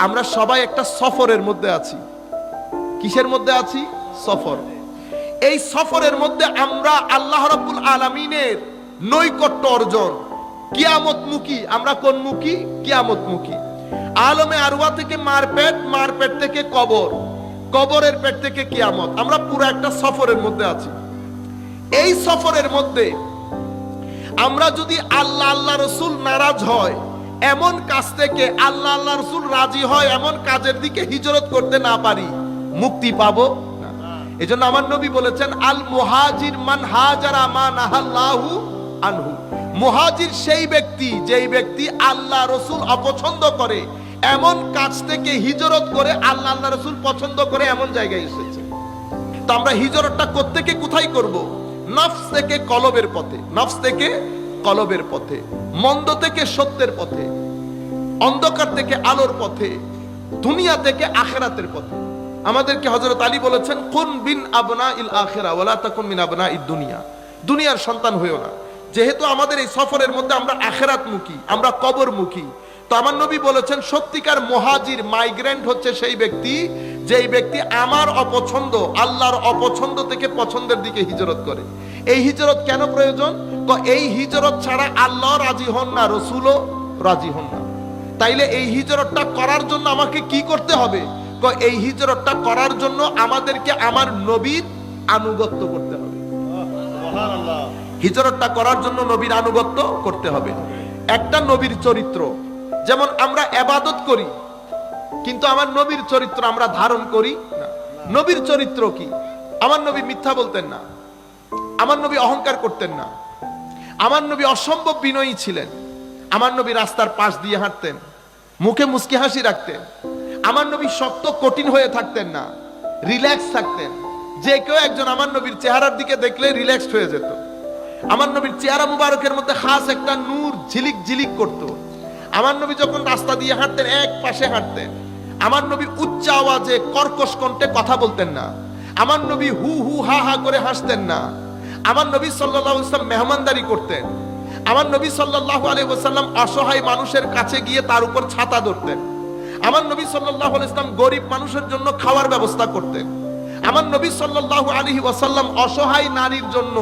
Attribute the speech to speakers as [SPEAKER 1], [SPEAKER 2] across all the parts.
[SPEAKER 1] আমরা সবাই একটা সফরের মধ্যে আছি। কিসের মধ্যে আছি? সফর। এই সফরের মধ্যে আমরা আল্লাহ রাব্বুল আলামিনের নৈকট্য অর্জন। কিয়ামত মুখী আমরা কোন মুখী? কিয়ামত মুখী আলমে আরওয়া থেকে মারপেট মারপেট থেকে কবর। কবরের পেট থেকে কিয়ামত। আমরা পুরো একটা সফরের মধ্যে আছি। এই সফরের মধ্যে আমরা যদি আল্লাহ আল্লাহ রসুল নারাজ হয় এমন কাজ থেকে আল্লাহ আল্লাহ রসুল রাজি হয়, এমন কাজের দিকে হিজরত করতে না পারি। মুক্তি পাবো? এই জন্য আমার নবী বলেছেন, আল মুহাজির মান হাজারা মান আহাল্লাহু আনহু। মুহাজির সেই ব্যক্তি, যেই ব্যক্তি আল্লাহ রসুল অপছন্দ করে, এমন কাজ থেকে হিজরত করে আল্লাহ আল্লাহ রসুল পছন্দ করে এমন জায়গায় এসেছে। তো আমরা হিজরতটা কোত্থেকে, কোথায় করব? নফস থেকে কলবের পথে। নফস থেকে কলবের পথে, মন্দ থেকে সত্যের পথে, অন্ধকার থেকে আলোর পথে, দুনিয়া থেকে আখেরাতের পথে। আমাদেরকে হযরত আলী বলেছেন, কোন বিন আবনা ইল আখেরা ওয়ালা তাকুন মিন আবনা ইদ দুনিয়া। দুনিয়ার সন্তান হইও না। যেহেতু আমাদের এই সফরের মধ্যে আমরা আখেরাত মুখী আমরা কবর মুখী তো আমার নবী বলেছেন, সত্যিকার মহাজির, মাইগ্রেন্ট হচ্ছে সেই ব্যক্তি যেই ব্যক্তি আমার অপছন্দ আল্লাহর অপছন্দ থেকে পছন্দের দিকে হিজরত করে। এই হিজরত কেন প্রয়োজন? তো এই হিজরত ছাড়া আল্লাহ রাজি হন না রসুলও রাজি হন না। তাইলে এই হিজরতটা করার জন্য আমাকে কি করতে হবে? এই হিজরতটা করার জন্য আমাদেরকে আমার নবীর আনুগত্য করতে হবে। হিজরতটা করার জন্য নবীর আনুগত্য করতে হবে। একটা নবীর চরিত্র যেমন আমরা এবাদত করি কিন্তু আমার নবীর চরিত্র আমরা ধারণ করি না। নবীর চরিত্র কি? আমার নবী মিথ্যা বলতেন না। আমার নবী অহংকার করতেন না। আমার নবী অসম্ভব বিনয়ী ছিলেন। আমার নবী রাস্তার পাশ দিয়ে হাঁটতেন। মুখে মুস্কি হাসি রাখতেন। আমার নবী শক্ত, কঠিন হয়ে থাকতেন না। রিল্যাক্স থাকতেন। যে কেউ একজন আমার নবীর চেহারার দিকে দেখলে রিল্যাক্সড হয়ে যেত। আমার নবীর চেহারা মুবারকের মধ্যে খাস একটা নূর ঝিলিক ঝিলিক করত। আমার নবী যখন রাস্তা দিয়ে হাঁটতেন, এক পাশে হাঁটতেন। আমার নবী উচ্চ আওয়াজে কর্কশ কণ্ঠে কথা বলতেন না। আমার নবী হু হু হা হা করে হাসতেন না। আমার নবী সাল্লাল্লাহু আলাইহি ওয়াসাল্লাম মেহমানদারি করতেন। আমার নবী সাল্লাল্লাহু আলাইহি ওয়াসাল্লাম অসহায় মানুষের কাছে গিয়ে তার উপর ছাতা ধরতেন। আমার নবী সাল্লাল্লাহু আলাইহি ওয়াসাল্লাম গরিব মানুষের জন্য খাওয়ার ব্যবস্থা করতেন। আমার নবী সাল্লাল্লাহু আলাইহি ওয়াসাল্লাম অসহায় নারীর জন্য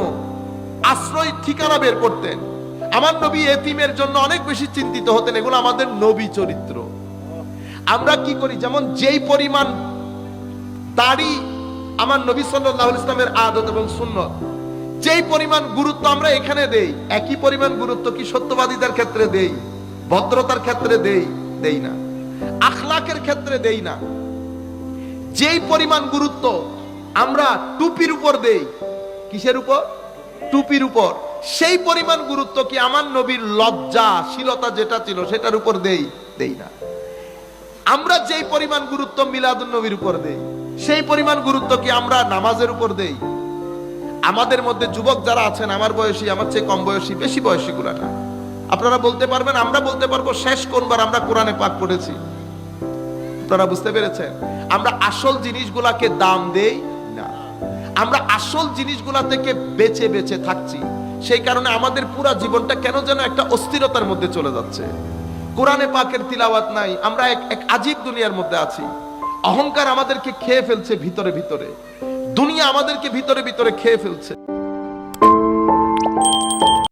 [SPEAKER 1] আশ্রয় ঠিকানা বের করতেন। আমার নবী এতিমের জন্য অনেক বেশি চিন্তিত হতেন, এগুলো আমাদের নবী চরিত্র। আমরা কি করি? যেমন যেই পরিমাণ দাড়ি আমার নবী সাল্লাল্লাহু ইসলামের আদত এবং সুন্নত, যেই পরিমাণ গুরুত্ব আমরা এখানে দেই, একই পরিমাণ গুরুত্ব কি সত্যবাদীদের ক্ষেত্রে দেই, ভদ্রতার ক্ষেত্রে দেই দেই না। আখলাকের ক্ষেত্রে দেই না। যেই পরিমাণ গুরুত্ব আমরা টুপির উপর দেই, কিসের উপর? টুপির উপর। সেই পরিমাণ গুরুত্ব কি আমার নবীর লজ্জা, শীলতা যেটা ছিল সেটার উপর দেই? দেই না। আমরা যেই পরিমাণ গুরুত্ব মিলাদুন নবীর উপর দেই, সেই পরিমাণ গুরুত্ব কি আমরা নামাজের উপর দেই? আমাদের মধ্যে যুবক যারা আছেন, আমার বয়সী, আমার চেয়ে কম বয়সী, বেশি বয়সী গুলা না আপনারা বলতে পারবেন, আমরা বলতে পারব শেষ কোনবার আমরা কোরআনে পাক পড়েছি। আপনারা বুঝতে পেরেছেন? আমরা আসল জিনিসগুলাকে দাম দেই না। আমরা আসল জিনিসগুলা থেকে বেঁচে বেঁচে থাকছি। সেই কারণে আমাদের পুরা জীবনটা কেন যেন একটা অস্থিরতার মধ্যে চলে যাচ্ছে। কোরআনে পাকের তিলাওয়াত নাই, আমরা এক এক আজীব দুনিয়ার মধ্যে আছি। অহংকার আমাদেরকে খেয়ে ফেলছে ভিতরে ভিতরে। দুনিয়া আমাদেরকে ভিতরে ভিতরে খেয়ে ফেলছে।